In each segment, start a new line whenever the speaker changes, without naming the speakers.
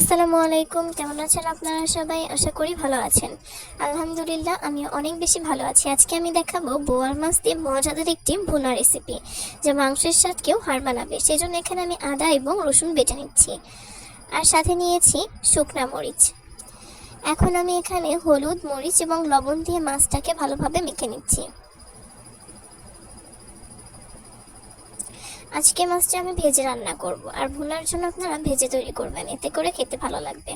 আসসালামু আলাইকুম। কেমন আছেন আপনারা সবাই? আশা করি ভালো আছেন। আলহামদুলিল্লাহ আমি অনেক বেশি ভালো আছি। আজকে আমি দেখাবো বোয়াল মাছ দিয়ে মজাদার একটি ভুনা রেসিপি যা মাংসের স্বাদকেও হার বানাবে সেজন্য এখানে আমি আদা এবং রসুন বেটে নিচ্ছি আর সাথে নিয়েছি শুকনা মরিচ। এখন আমি এখানে হলুদ, মরিচ এবং লবণ দিয়ে মাছটাকে ভালোভাবে মেখে নিচ্ছি। আজকে মাছটা আমি ভেজে রান্না করব, আর ভুনার জন্য আপনারা ভেজে তৈরি করবেন, এতে করে খেতে ভালো লাগবে।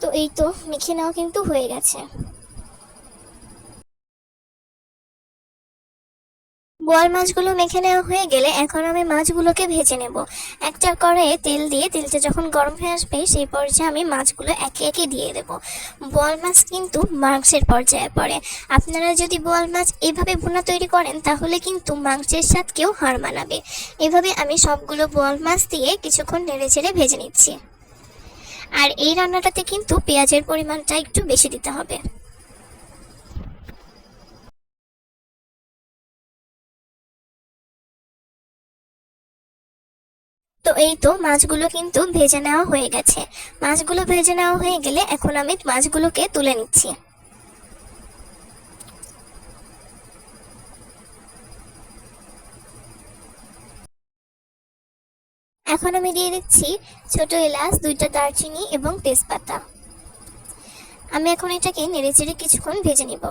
তো এই তো, মেখে নেওয়া কিন্তু হয়ে গেছে। বোয়াল মাছগুলো মেখে নেওয়া হয়ে গেলে এখন আমি মাছগুলোকে ভেজে নেব। একটা কড়াইয়ে তেল দিয়ে, তেলটা যখন গরম হয়ে আসবে, সেই পর্যায়ে আমি মাছগুলো একে একে দিয়ে দেব। বোয়াল মাছ কিন্তু মাংসের পর্যায়ে পড়ে। আপনারা যদি বোয়াল মাছ এভাবে ভুনা তৈরি করেন, তাহলে কিন্তু মাংসের স্বাদকেও হার মানাবে। এভাবে আমি সবগুলো বোয়াল মাছ দিয়ে কিছুক্ষণ নেড়ে চেড়ে ভেজে নিচ্ছি। আর এই রান্নাটাতে কিন্তু পেঁয়াজের পরিমাণটা একটু বেশি দিতে হবে। এই তো মাছগুলো কিন্তু ভেজে নেওয়া হয়ে গেছে। মাছগুলো ভেজে নেওয়া হয়ে গেলে এখন আমি মাছগুলোকে তুলে নিচ্ছি। এখন আমি দিয়ে দিচ্ছি ছোট এলাচ, দুইটা দারচিনি এবং তেজপাতা। আমি এখন এটাকে নেড়ে চেড়ে কিছুক্ষণ ভেজে নিব।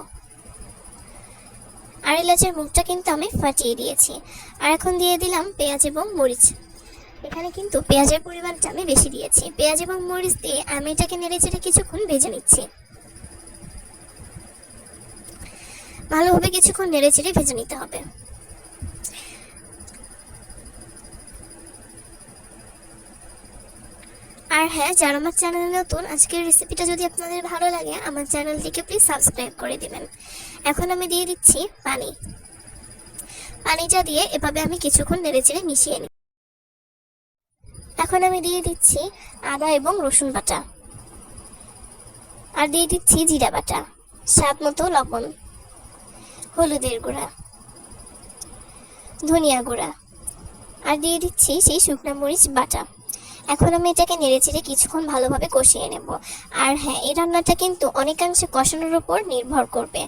আর এলাচের মুখটা কিন্তু আমি ফাটিয়ে দিয়েছি। আর এখন দিয়ে দিলাম পেঁয়াজ এবং মরিচ। এখানে কিন্তু পেঁয়াজের পরিমাণটা আমি বেশি দিয়েছি। পেঁয়াজ এবং মরিচ দিয়ে আমি এটাকে নেড়ে চেড়ে কিছুক্ষণ ভেজে নিচ্ছি। ভালোভাবে কিছুক্ষণ নেড়ে চেড়ে ভেজে নিতে হবে। আর হ্যাঁ যারা আমার চ্যানেলে নতুন, আজকের রেসিপিটা যদি আপনাদের ভালো লাগে, আমার চ্যানেলটিকে প্লিজ সাবস্ক্রাইব করে দিবেন। এখন আমি দিয়ে দিচ্ছি পানি। পানিটা দিয়ে এভাবে আমি কিছুক্ষণ নেড়ে চেড়ে মিশিয়ে নিই এখন আমি দিয়ে দিচ্ছি আদা এবং রসুন বাটা। আর দিয়ে দিচ্ছি জিরা বাটা, স্বাদ মতো লবণ, হলুদের গুঁড়া, ধনিয়া গুঁড়া। আর দিয়ে দিচ্ছি সেই শুকনো মরিচ বাটা। এখন আমি এটাকে নেড়ে চেড়ে কিছুক্ষণ ভালোভাবে কষিয়ে নেব। আর হ্যাঁ এই রান্নাটা কিন্তু অনেকাংশে কষানোর উপর নির্ভর করবে।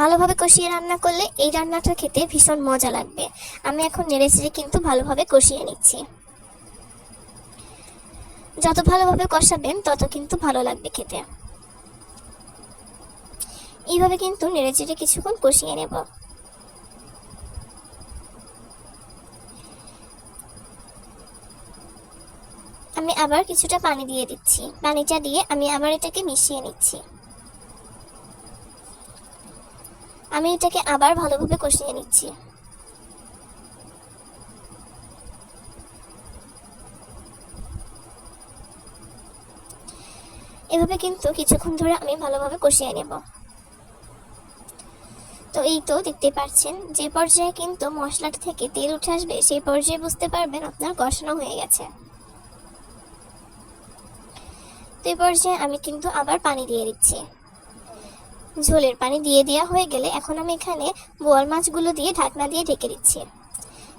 ভালোভাবে কষিয়ে রান্না করলে এই রান্নাটা খেতে ভীষণ মজা লাগবে। আমি এখন নেড়ে চেড়ে কিন্তু ভালোভাবে কষিয়ে নিচ্ছি। যত ভালোভাবে কষাবেন, তত কিন্তু ভালো লাগবে খেতে। এইভাবে কিন্তু নেড়ে চেড়ে কিছুক্ষণ কষিয়ে নেব। আমি আবার কিছুটা পানি দিয়ে দিচ্ছি। পানিটা দিয়ে আমি আবার এটাকে মিশিয়ে নিচ্ছি। আমি এটাকে আবার ভালোভাবে কষিয়ে নিচ্ছি। এভাবে কিন্তু কিছুক্ষণ ধরে আমি ভালোভাবে কষিয়ে নেব। তো এই তো দেখতে পাচ্ছেন যে পর্যায়ে কিন্তু মশলাটা থেকে তেল উঠে আসবে, সেই পর্যায়ে বুঝতে পারবেন আপনার কষানো হয়ে গেছে। তো এই পর্যায়ে আমি কিন্তু আবার পানি দিয়ে দিচ্ছি। ঝোলের পানি দিয়ে দেওয়া হয়ে গেলে এখন আমি এখানে বোয়াল মাছগুলো দিয়ে ঢাকনা দিয়ে ঢেকে দিচ্ছি।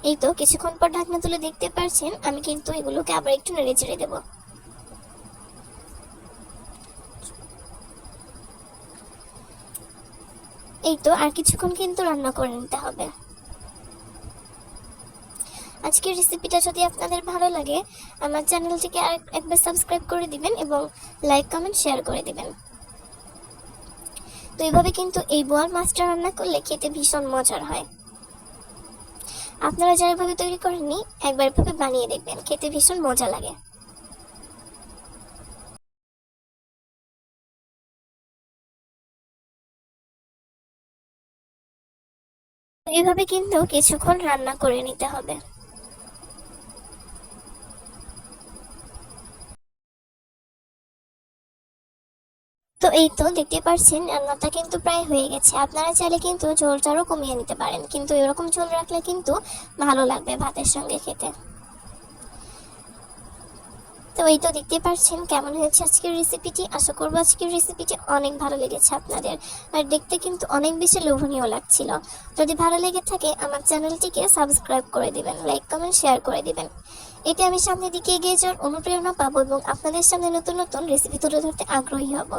এই তো কিছুক্ষণ পর ঢাকনা তুলে দেখতে পাচ্ছেন আমি কিন্তু এগুলোকে আবার একটু নেড়ে চেড়ে দেবো। এই তো, আর কিছুক্ষণ কিন্তু রান্না করে নিতে হবে। আজকের রেসিপিটা যদি আপনাদের ভালো লাগে, আমার চ্যানেলটিকে আর একবার সাবস্ক্রাইব করে দিবেন এবং লাইক কমেন্ট শেয়ার করে দিবেন। তো এইভাবে কিন্তু এই বোয়াল মাছটা রান্না করলে খেতে ভীষণ মজার হয়। আপনারা যারা এভাবে তৈরি করেননি, একবার এভাবে বানিয়ে দেখবেন, খেতে ভীষণ মজা লাগে। এইভাবে কিন্তু কিছুক্ষণ রান্না করে নিতে হবে। তো এই তো দেখতে পাচ্ছেন রান্নাটা কিন্তু প্রায় হয়ে গেছে। আপনারা চাইলে কিন্তু ঝোলটারও কমিয়ে নিতে পারেন, কিন্তু এরকম ঝোল রাখলে কিন্তু ভালো লাগবে ভাতের সঙ্গে খেতে। তো এই তো দেখতে পাচ্ছেন কেমন হয়েছে আজকের রেসিপিটি আশা করব আজকের রেসিপিটি অনেক ভালো লেগেছে আপনাদের। আর দেখতে কিন্তু অনেক বেশি লোভনীয় লাগছিল। যদি ভালো লেগে থাকে, আমার চ্যানেলটিকে সাবস্ক্রাইব করে দিবেন লাইক কমেন্ট শেয়ার করে দিবেন। এতে আমি সামনের দিকে এগিয়ে যাওয়ার অনুপ্রেরণা পাবো এবং আপনাদের সামনে নতুন নতুন রেসিপি তুলে ধরতে আগ্রহী হব।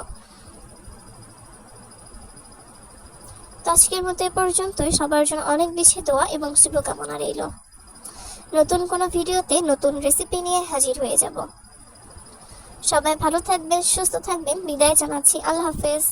তো আজকের মতো এ পর্যন্তই। সবার জন্য অনেক বেশি দোয়া এবং শুভকামনা রইল। নতুন কোনো ভিডিওতে নতুন রেসিপি নিয়ে হাজির হয়ে যাব। সবাই ভালো থাকবেন সুস্থ থাকবেন। বিদায় জানাচ্ছি। আল্লাহ হাফেজ।